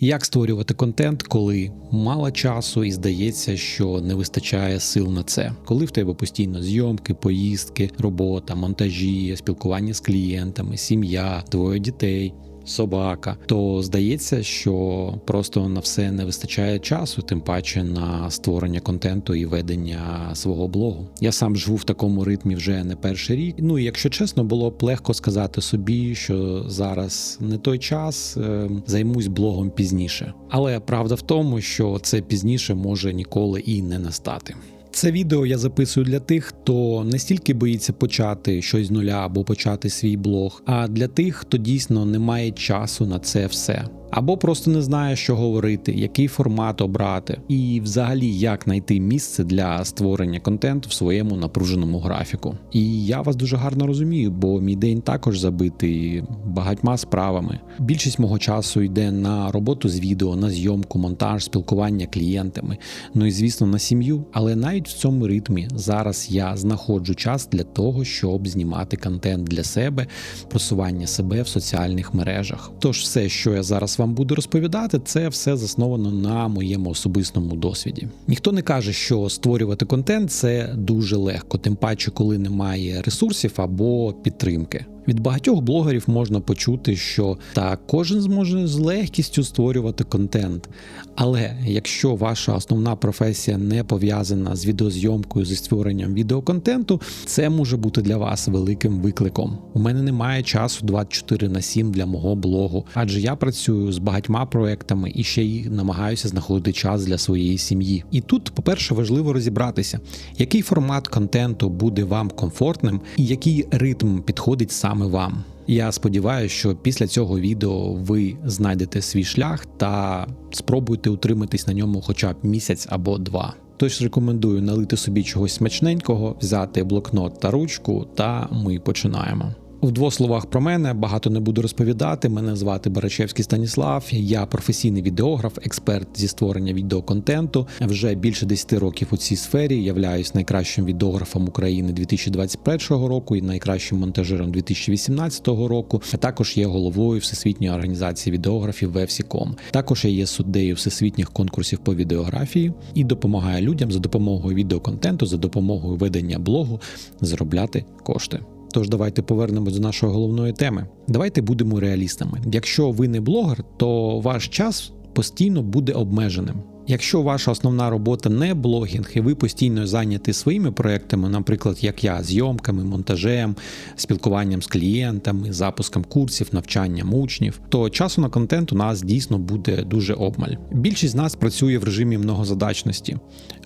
Як створювати контент, коли мало часу і здається, що не вистачає сил на це, коли в тебе постійно зйомки, поїздки, робота, монтажі, спілкування з клієнтами, сім'я, двоє дітей. Собака, то здається, що просто на все не вистачає часу, тим паче на створення контенту і ведення свого блогу. Я сам живу в такому ритмі вже не перший рік. Ну і якщо чесно, було б легко сказати собі, що зараз не той час, е, займусь блогом пізніше. Але правда в тому, що це пізніше може ніколи і не настати. Це відео я записую для тих, хто не стільки боїться почати щось з нуля або почати свій блог, а для тих, хто дійсно не має часу на це все. Або просто не знає, що говорити, який формат обрати, і взагалі як знайти місце для створення контенту в своєму напруженому графіку. І я вас дуже гарно розумію, бо мій день також забитий багатьма справами. Більшість мого часу йде на роботу з відео, на зйомку, монтаж, спілкування клієнтами, ну і звісно на сім'ю. Але навіть в цьому ритмі зараз я знаходжу час для того, щоб знімати контент для себе, просування себе в соціальних мережах. Тож все, що я зараз вам буду розповідати, це все засновано на моєму особистому досвіді. Ніхто не каже, що створювати контент це дуже легко, тим паче, коли немає ресурсів або підтримки. Від багатьох блогерів можна почути, що так, кожен зможе з легкістю створювати контент. Але якщо ваша основна професія не пов'язана з відеозйомкою, зі створенням відеоконтенту, це може бути для вас великим викликом. У мене немає часу 24 на 7 для мого блогу, адже я працюю з багатьма проектами і ще й намагаюся знаходити час для своєї сім'ї. І тут, по-перше, важливо розібратися, який формат контенту буде вам комфортним і який ритм підходить саме вам. Я сподіваюся, що після цього відео ви знайдете свій шлях та спробуйте утриматись на ньому хоча б місяць або два. Тож рекомендую налити собі чогось смачненького, взяти блокнот та ручку, та ми починаємо. В двох словах про мене багато не буду розповідати. Мене звати Барачевський Станіслав. Я професійний відеограф, експерт зі створення відеоконтенту. Вже більше 10 років у цій сфері являюсь найкращим відеографом України 2021 року і найкращим монтажером 2018 року. А також є головою всесвітньої організації відеографів Вевсіком. Також я є суддею всесвітніх конкурсів по відеографії і допомагаю людям за допомогою відеоконтенту, за допомогою ведення блогу заробляти кошти. Тож давайте повернемось до нашої головної теми. Давайте будемо реалістами. Якщо ви не блогер, то ваш час постійно буде обмеженим. Якщо ваша основна робота не блогінг, і ви постійно зайняті своїми проектами, наприклад, як я, зйомками, монтажем, спілкуванням з клієнтами, запуском курсів, навчанням учнів, то часу на контент у нас дійсно буде дуже обмаль. Більшість з нас працює в режимі многозадачності.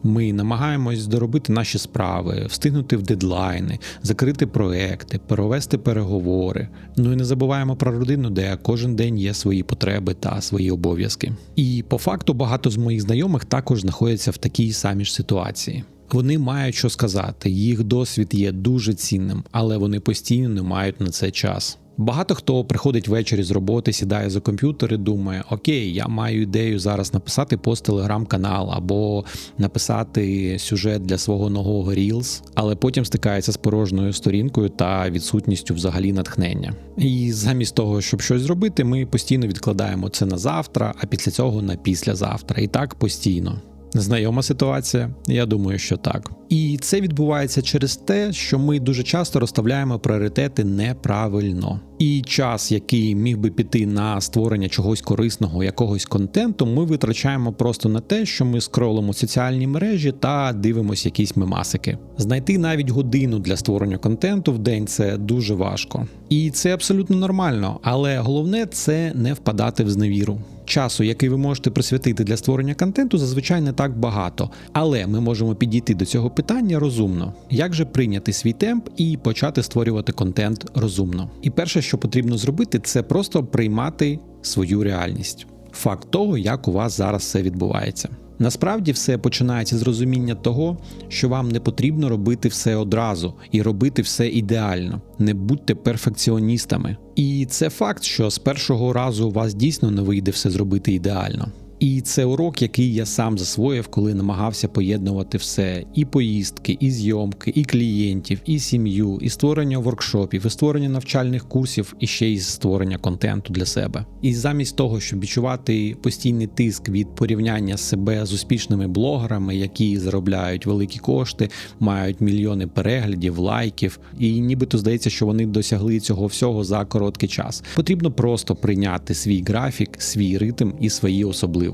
Ми намагаємось доробити наші справи, встигнути в дедлайни, закрити проекти, провести переговори. Ну і не забуваємо про родину, де кожен день є свої потреби та свої обов'язки. І по факту багато з моїх знайомих також знаходяться в такій самій ж ситуації. Вони мають що сказати, їх досвід є дуже цінним, але вони постійно не мають на це час. Багато хто приходить ввечері з роботи, сідає за комп'ютер і думає: Окей, я маю ідею зараз написати пост телеграм-канал або написати сюжет для свого нового Reels, але потім стикається з порожньою сторінкою та відсутністю взагалі натхнення. І замість того, щоб щось зробити, ми постійно відкладаємо це на завтра, а після цього на післязавтра. І так постійно. Знайома ситуація? Я думаю, що так. І це відбувається через те, що ми дуже часто розставляємо пріоритети неправильно. І час, який міг би піти на створення чогось корисного, якогось контенту, ми витрачаємо просто на те, що ми скролимо соціальні мережі та дивимося якісь мемасики. Знайти навіть годину для створення контенту в день це дуже важко. І це абсолютно нормально, але головне це не впадати в зневіру. Часу, який ви можете присвятити для створення контенту, зазвичай не так багато, але ми можемо підійти до цього питання розумно. Як же прийняти свій темп і почати створювати контент розумно? І перше, що потрібно зробити, це просто приймати свою реальність. Факт того, як у вас зараз все відбувається. Насправді все починається з розуміння того, що вам не потрібно робити все одразу і робити все ідеально. Не будьте перфекціоністами. І це факт, що з першого разу у вас дійсно не вийде все зробити ідеально. І це урок, який я сам засвоїв, коли намагався поєднувати все: і поїздки, і зйомки, і клієнтів, і сім'ю, і створення воркшопів, і створення навчальних курсів, і ще й створення контенту для себе. І замість того, щоб відчувати постійний тиск від порівняння себе з успішними блогерами, які заробляють великі кошти, мають мільйони переглядів, лайків, і нібито здається, що вони досягли цього всього за короткий час. Потрібно просто прийняти свій графік, свій ритм і свої особливості.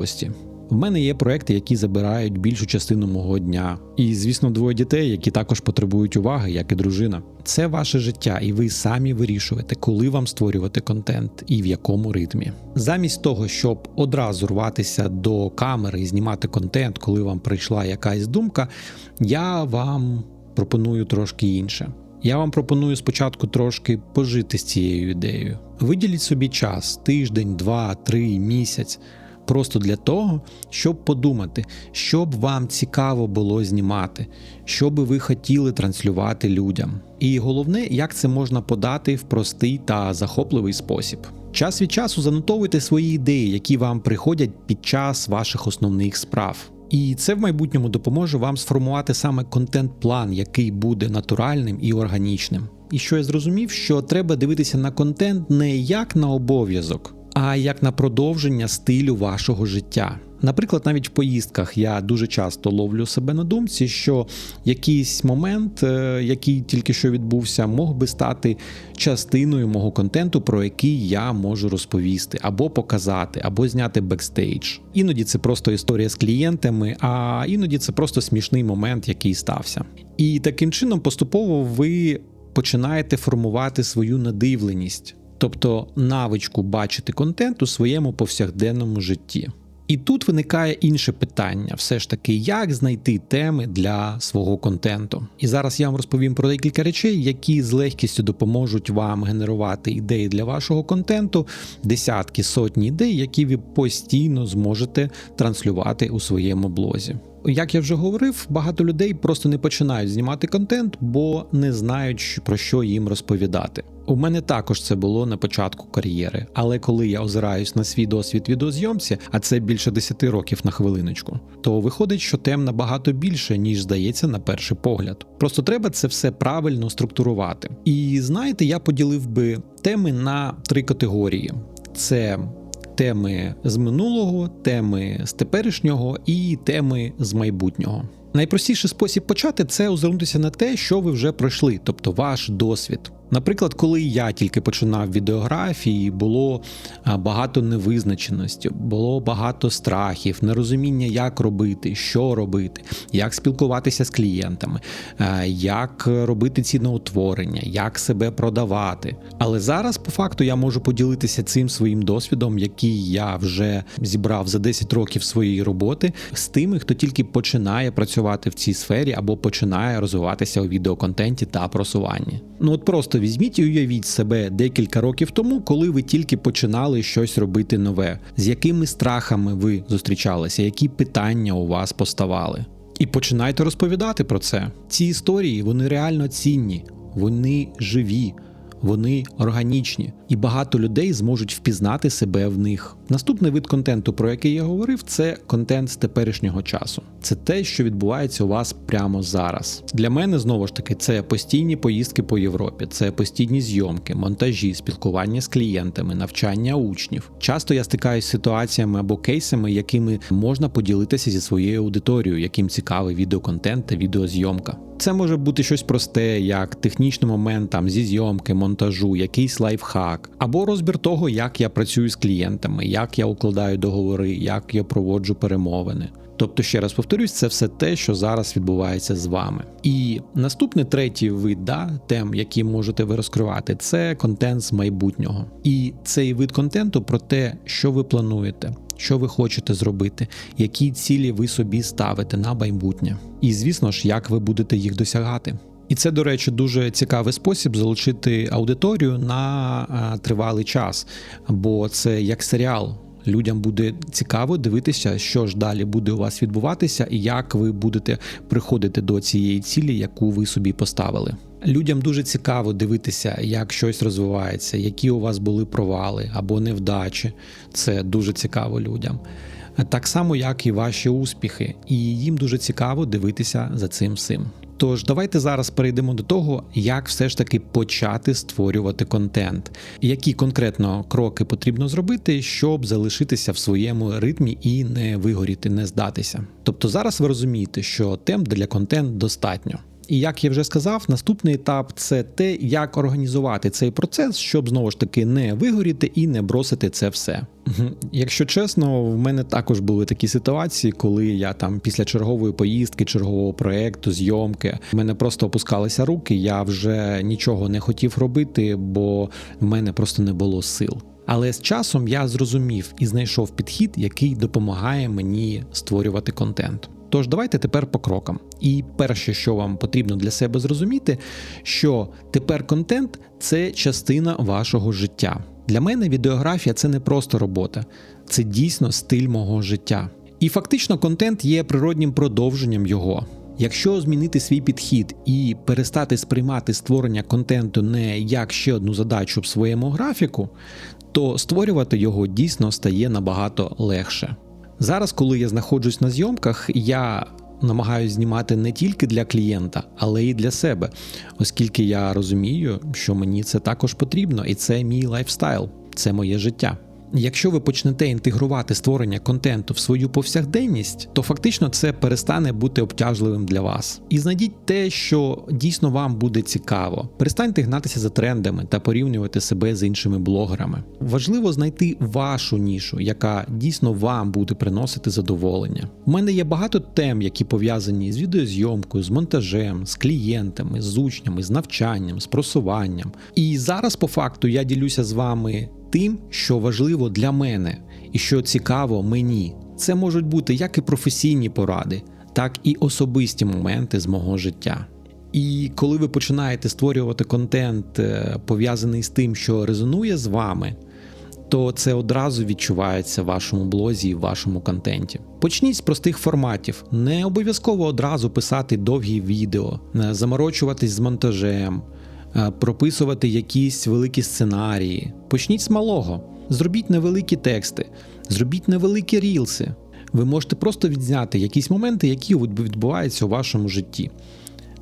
В мене є проекти, які забирають більшу частину мого дня, і звісно, двоє дітей, які також потребують уваги, як і дружина. Це ваше життя, і ви самі вирішуєте, коли вам створювати контент і в якому ритмі. Замість того, щоб одразу рватися до камери і знімати контент, коли вам прийшла якась думка, я вам пропоную трошки інше. Я вам пропоную спочатку трошки пожити з цією ідеєю. Виділіть собі час, тиждень, два, три, місяць. Просто для того, щоб подумати, що б вам цікаво було знімати, що би ви хотіли транслювати людям. І головне, як це можна подати в простий та захопливий спосіб. Час від часу занотовуйте свої ідеї, які вам приходять під час ваших основних справ. І це в майбутньому допоможе вам сформувати саме контент-план, який буде натуральним і органічним. І що я зрозумів, що треба дивитися на контент не як на обов'язок, а як на продовження стилю вашого життя. Наприклад, навіть в поїздках я дуже часто ловлю себе на думці, що якийсь момент, е, який тільки що відбувся, мог би стати частиною мого контенту, про який я можу розповісти, або показати, або зняти бекстейдж. Іноді це просто історія з клієнтами, а іноді це просто смішний момент, який стався. І таким чином поступово ви починаєте формувати свою надивленість тобто навичку бачити контент у своєму повсякденному житті. І тут виникає інше питання: все ж таки, як знайти теми для свого контенту. І зараз я вам розповім про декілька речей, які з легкістю допоможуть вам генерувати ідеї для вашого контенту, десятки сотні ідей, які ви постійно зможете транслювати у своєму блозі. Як я вже говорив, багато людей просто не починають знімати контент, бо не знають про що їм розповідати. У мене також це було на початку кар'єри, але коли я озираюсь на свій досвід відеозйомці, а це більше 10 років на хвилиночку, то виходить, що тем набагато більше, ніж здається на перший погляд. Просто треба це все правильно структурувати. І знаєте, я поділив би теми на три категорії: це теми з минулого, теми з теперішнього і теми з майбутнього. Найпростіший спосіб почати це озирнутися на те, що ви вже пройшли, тобто ваш досвід. Наприклад, коли я тільки починав відеографії, було багато невизначеності, було багато страхів, нерозуміння, як робити, що робити, як спілкуватися з клієнтами, як робити ціноутворення, як себе продавати. Але зараз, по факту, я можу поділитися цим своїм досвідом, який я вже зібрав за 10 років своєї роботи, з тими, хто тільки починає працювати в цій сфері або починає розвиватися у відеоконтенті та просуванні. Ну от просто. Просто візьміть і уявіть себе декілька років тому, коли ви тільки починали щось робити нове, з якими страхами ви зустрічалися, які питання у вас поставали. І починайте розповідати про це. Ці історії вони реально цінні, вони живі вони органічні, і багато людей зможуть впізнати себе в них. Наступний вид контенту, про який я говорив, це контент з теперішнього часу. Це те, що відбувається у вас прямо зараз. Для мене знову ж таки це постійні поїздки по Європі, це постійні зйомки, монтажі, спілкування з клієнтами, навчання учнів. Часто я стикаюся з ситуаціями або кейсами, якими можна поділитися зі своєю аудиторією, яким цікавий відеоконтент та відеозйомка. Це може бути щось просте, як технічний момент там зі зйомки, монтажу, якийсь лайфхак, або розбір того, як я працюю з клієнтами, як я укладаю договори, як я проводжу перемовини. Тобто, ще раз повторюсь, це все те, що зараз відбувається з вами. І наступний третій вид да, тем, які можете ви розкривати, це контент з майбутнього. І цей вид контенту про те, що ви плануєте, що ви хочете зробити, які цілі ви собі ставите на майбутнє. І звісно ж, як ви будете їх досягати. І це, до речі, дуже цікавий спосіб залучити аудиторію на тривалий час, бо це як серіал. Людям буде цікаво дивитися, що ж далі буде у вас відбуватися, і як ви будете приходити до цієї цілі, яку ви собі поставили. Людям дуже цікаво дивитися, як щось розвивається, які у вас були провали або невдачі. Це дуже цікаво людям. так само як і ваші успіхи, і їм дуже цікаво дивитися за цим всім. Тож давайте зараз перейдемо до того, як все ж таки почати створювати контент, які конкретно кроки потрібно зробити, щоб залишитися в своєму ритмі і не вигоріти, не здатися. Тобто зараз ви розумієте, що тем для контент достатньо. І як я вже сказав, наступний етап це те, як організувати цей процес, щоб знову ж таки не вигоріти і не бросити це все. Якщо чесно, в мене також були такі ситуації, коли я там після чергової поїздки, чергового проекту, зйомки, в мене просто опускалися руки. Я вже нічого не хотів робити, бо в мене просто не було сил. Але з часом я зрозумів і знайшов підхід, який допомагає мені створювати контент. Тож давайте тепер по крокам. І перше, що вам потрібно для себе зрозуміти, що тепер контент це частина вашого життя. Для мене відеографія це не просто робота, це дійсно стиль мого життя. І фактично контент є природнім продовженням його. Якщо змінити свій підхід і перестати сприймати створення контенту не як ще одну задачу в своєму графіку, то створювати його дійсно стає набагато легше. Зараз, коли я знаходжусь на зйомках, я намагаюся знімати не тільки для клієнта, але й для себе, оскільки я розумію, що мені це також потрібно, і це мій лайфстайл, це моє життя. Якщо ви почнете інтегрувати створення контенту в свою повсякденність, то фактично це перестане бути обтяжливим для вас. І знайдіть те, що дійсно вам буде цікаво. Перестаньте гнатися за трендами та порівнювати себе з іншими блогерами. Важливо знайти вашу нішу, яка дійсно вам буде приносити задоволення. У мене є багато тем, які пов'язані з відеозйомкою, з монтажем, з клієнтами, з учнями, з навчанням, з просуванням. І зараз, по факту, я ділюся з вами тим, що важливо для мене і що цікаво мені. Це можуть бути як і професійні поради, так і особисті моменти з мого життя. І коли ви починаєте створювати контент, е, пов'язаний з тим, що резонує з вами, то це одразу відчувається в вашому блозі і в вашому контенті. Почніть з простих форматів, не обов'язково одразу писати довгі відео, е, заморочуватись з монтажем. Е, прописувати якісь великі сценарії. Почніть з малого, зробіть невеликі тексти, зробіть невеликі рілси. Ви можете просто відзняти якісь моменти, які відбуваються у вашому житті.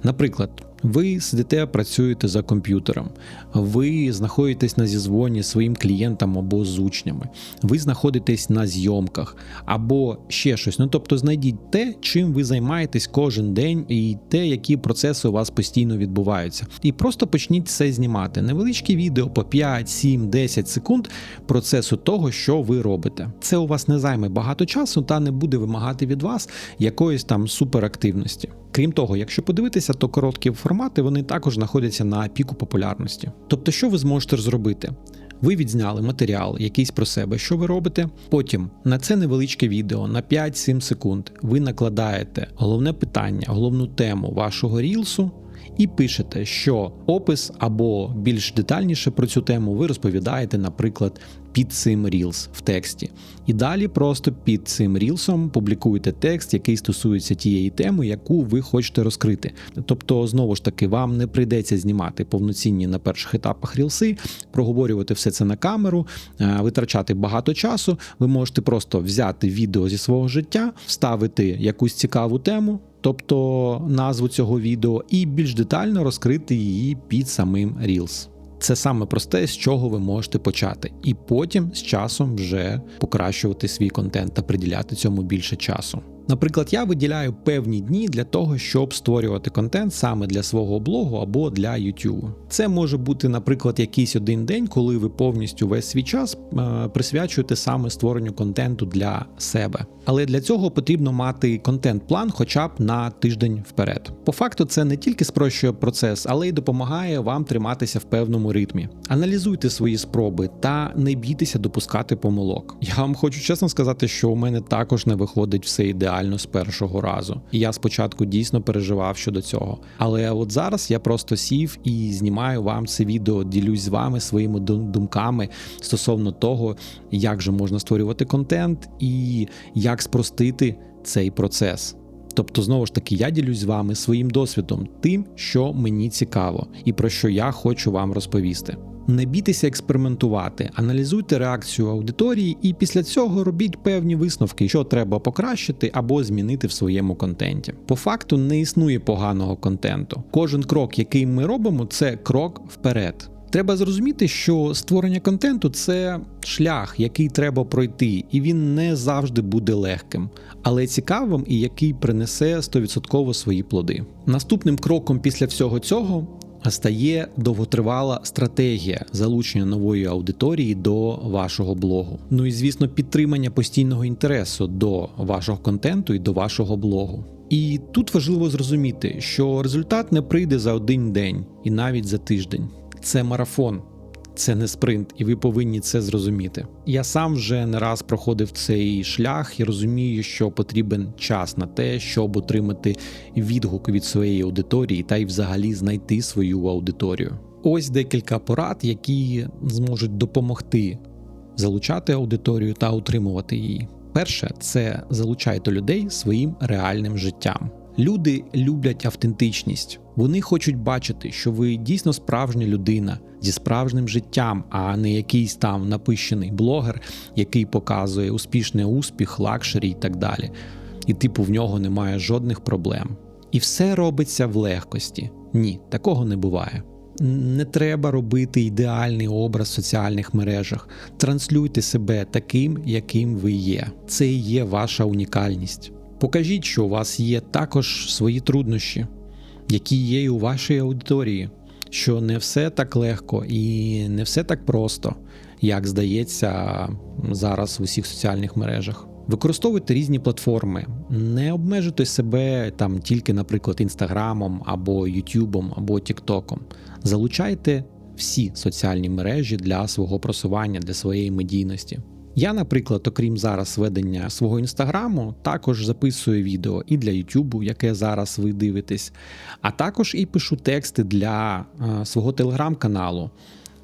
Наприклад, ви сидите, працюєте за комп'ютером, ви знаходитесь на зізвоні з своїм клієнтом або з учнями, ви знаходитесь на зйомках або ще щось. Ну тобто знайдіть те, чим ви займаєтесь кожен день, і те, які процеси у вас постійно відбуваються. І просто почніть це знімати. Невеличкі відео по 5, 7, 10 секунд процесу того, що ви робите. Це у вас не займе багато часу та не буде вимагати від вас якоїсь там суперактивності. Крім того, якщо подивитися, то короткі формати вони також знаходяться на піку популярності. Тобто, що ви зможете зробити? Ви відзняли матеріал якийсь про себе, що ви робите. Потім на це невеличке відео на 5-7 секунд ви накладаєте головне питання, головну тему вашого рілсу. І пишете, що опис або більш детальніше про цю тему ви розповідаєте, наприклад, під цим Reels в тексті. І далі просто під цим рілсом публікуєте текст, який стосується тієї теми, яку ви хочете розкрити. Тобто, знову ж таки, вам не прийдеться знімати повноцінні на перших етапах рілси, проговорювати все це на камеру, е, витрачати багато часу. Ви можете просто взяти відео зі свого життя, вставити якусь цікаву тему. Тобто назву цього відео, і більш детально розкрити її під самим Reels. Це саме просте, з чого ви можете почати, і потім з часом вже покращувати свій контент та приділяти цьому більше часу. Наприклад, я виділяю певні дні для того, щоб створювати контент саме для свого блогу або для YouTube. Це може бути, наприклад, якийсь один день, коли ви повністю весь свій час е, присвячуєте саме створенню контенту для себе. Але для цього потрібно мати контент-план хоча б на тиждень вперед. По факту, це не тільки спрощує процес, але й допомагає вам триматися в певному ритмі. Аналізуйте свої спроби та не бійтеся допускати помилок. Я вам хочу чесно сказати, що у мене також не виходить все ідеально з першого разу. І я спочатку дійсно переживав щодо цього. Але от зараз я просто сів і знімаю вам це відео, ділюсь з вами своїми думками стосовно того, як же можна створювати контент і як спростити цей процес. Тобто, знову ж таки, я ділюсь з вами своїм досвідом, тим, що мені цікаво, і про що я хочу вам розповісти. Не бійтеся експериментувати, аналізуйте реакцію аудиторії і після цього робіть певні висновки, що треба покращити або змінити в своєму контенті. По факту не існує поганого контенту. Кожен крок, який ми робимо, це крок вперед. Треба зрозуміти, що створення контенту це шлях, який треба пройти, і він не завжди буде легким, але цікавим і який принесе 100% свої плоди. Наступним кроком після всього цього стає довготривала стратегія залучення нової аудиторії до вашого блогу. Ну і звісно, підтримання постійного інтересу до вашого контенту і до вашого блогу. І тут важливо зрозуміти, що результат не прийде за один день і навіть за тиждень. Це марафон, це не спринт, і ви повинні це зрозуміти. Я сам вже не раз проходив цей шлях і розумію, що потрібен час на те, щоб отримати відгук від своєї аудиторії та й взагалі знайти свою аудиторію. Ось декілька порад, які зможуть допомогти залучати аудиторію та утримувати її. Перше, це залучайте людей своїм реальним життям. Люди люблять автентичність. Вони хочуть бачити, що ви дійсно справжня людина зі справжнім життям, а не якийсь там напищений блогер, який показує успішний успіх, лакшері і так далі. І типу в нього немає жодних проблем. І все робиться в легкості. Ні, такого не буває. Не треба робити ідеальний образ в соціальних мережах. Транслюйте себе таким, яким ви є. Це і є ваша унікальність. Покажіть, що у вас є також свої труднощі, які є у вашій аудиторії, що не все так легко і не все так просто, як здається зараз в усіх соціальних мережах. Використовуйте різні платформи, не обмежуйте себе там тільки, наприклад, інстаграмом або Ютубом або Тіктоком. Залучайте всі соціальні мережі для свого просування, для своєї медійності. Я, наприклад, окрім зараз ведення свого інстаграму, також записую відео і для Ютубу, яке зараз ви дивитесь, а також і пишу тексти для е, свого телеграм-каналу,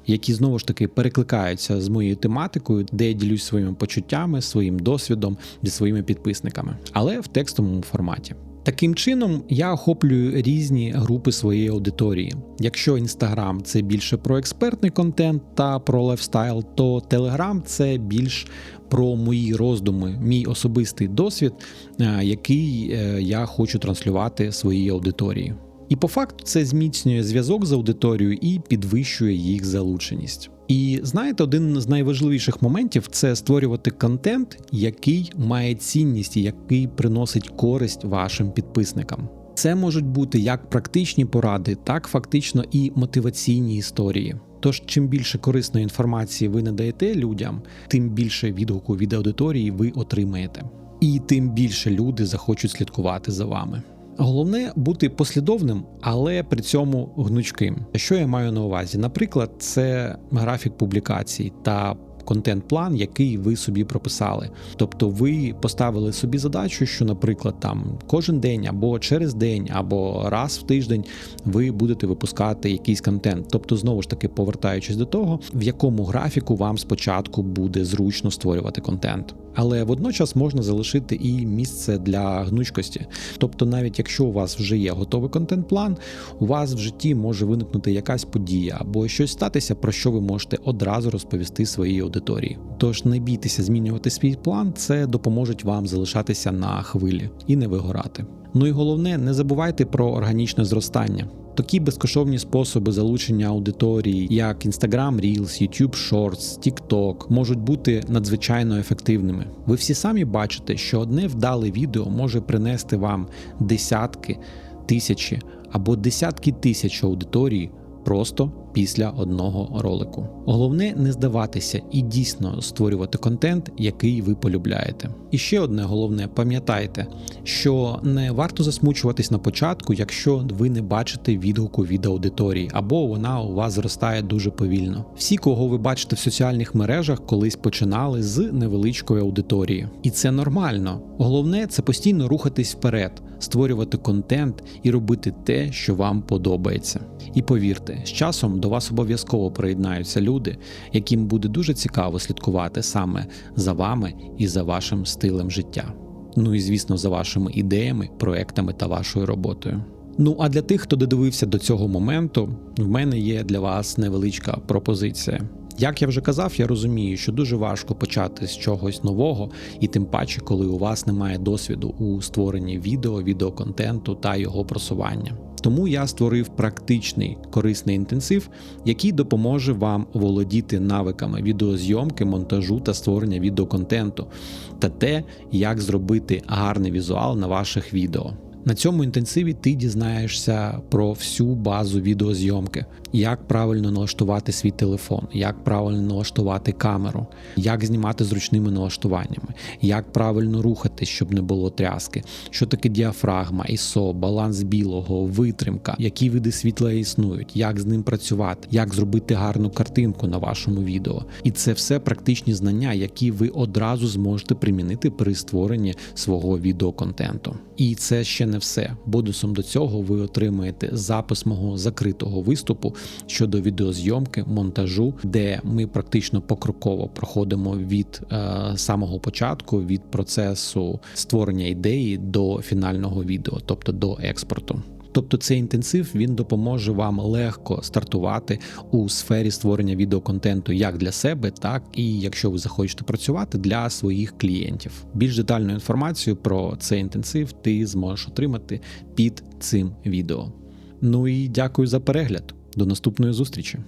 які знову ж таки перекликаються з моєю тематикою, де я ділюсь своїми почуттями, своїм досвідом зі своїми підписниками, але в текстовому форматі. Таким чином я охоплюю різні групи своєї аудиторії. Якщо Інстаграм це більше про експертний контент та про лайфстайл, то Телеграм це більш про мої роздуми, мій особистий досвід, е, який е, я хочу транслювати своїй аудиторії. І по факту це зміцнює зв'язок з аудиторією і підвищує їх залученість. І знаєте, один з найважливіших моментів це створювати контент, який має цінність і який приносить користь вашим підписникам. Це можуть бути як практичні поради, так фактично і мотиваційні історії. Тож, чим більше корисної інформації ви надаєте людям, тим більше відгуку від аудиторії ви отримаєте, і тим більше люди захочуть слідкувати за вами. Головне бути послідовним, але при цьому гнучким. Що я маю на увазі? Наприклад, це графік публікацій та контент-план, який ви собі прописали. Тобто ви поставили собі задачу, що, наприклад, там кожен день або через день, або раз в тиждень ви будете випускати якийсь контент. Тобто, знову ж таки, повертаючись до того, в якому графіку вам спочатку буде зручно створювати контент. Але водночас можна залишити і місце для гнучкості. Тобто, навіть якщо у вас вже є готовий контент-план, у вас в житті може виникнути якась подія або щось статися, про що ви можете одразу розповісти своїй аудиторії. Тож не бійтеся змінювати свій план, це допоможе вам залишатися на хвилі і не вигорати. Ну і головне, не забувайте про органічне зростання. Такі безкоштовні способи залучення аудиторії, як Instagram Reels, YouTube Shorts, TikTok, можуть бути надзвичайно ефективними. Ви всі самі бачите, що одне вдале відео може принести вам десятки, тисячі або десятки тисяч аудиторії просто після одного ролику. Головне не здаватися і дійсно створювати контент, який ви полюбляєте. І ще одне головне, пам'ятайте, що не варто засмучуватись на початку, якщо ви не бачите відгуку від аудиторії, або вона у вас зростає дуже повільно. Всі, кого ви бачите в соціальних мережах, колись починали з невеличкої аудиторії, і це нормально. Головне це постійно рухатись вперед, створювати контент і робити те, що вам подобається. І повірте, з часом до вас обов'язково приєднаються люди, яким буде дуже цікаво слідкувати саме за вами і за вашим стилем життя. Ну і звісно, за вашими ідеями, проектами та вашою роботою. Ну а для тих, хто додивився до цього моменту, в мене є для вас невеличка пропозиція. Як я вже казав, я розумію, що дуже важко почати з чогось нового, і тим паче, коли у вас немає досвіду у створенні відео, відеоконтенту та його просування. Тому я створив практичний корисний інтенсив, який допоможе вам володіти навиками відеозйомки, монтажу та створення відеоконтенту, та те, як зробити гарний візуал на ваших відео. На цьому інтенсиві ти дізнаєшся про всю базу відеозйомки, як правильно налаштувати свій телефон, як правильно налаштувати камеру, як знімати зручними налаштуваннями, як правильно рухатись, щоб не було тряски, що таке діафрагма, ISO, баланс білого, витримка, які види світла існують, як з ним працювати, як зробити гарну картинку на вашому відео. І це все практичні знання, які ви одразу зможете примінити при створенні свого відеоконтенту. І це ще не все. Бонусом до цього ви отримаєте запис мого закритого виступу щодо відеозйомки, монтажу, де ми практично покроково проходимо від е, самого початку, від процесу створення ідеї до фінального відео, тобто до експорту. Тобто цей інтенсив він допоможе вам легко стартувати у сфері створення відеоконтенту як для себе, так і якщо ви захочете працювати для своїх клієнтів. Більш детальну інформацію про цей інтенсив ти зможеш отримати під цим відео. Ну і дякую за перегляд. До наступної зустрічі.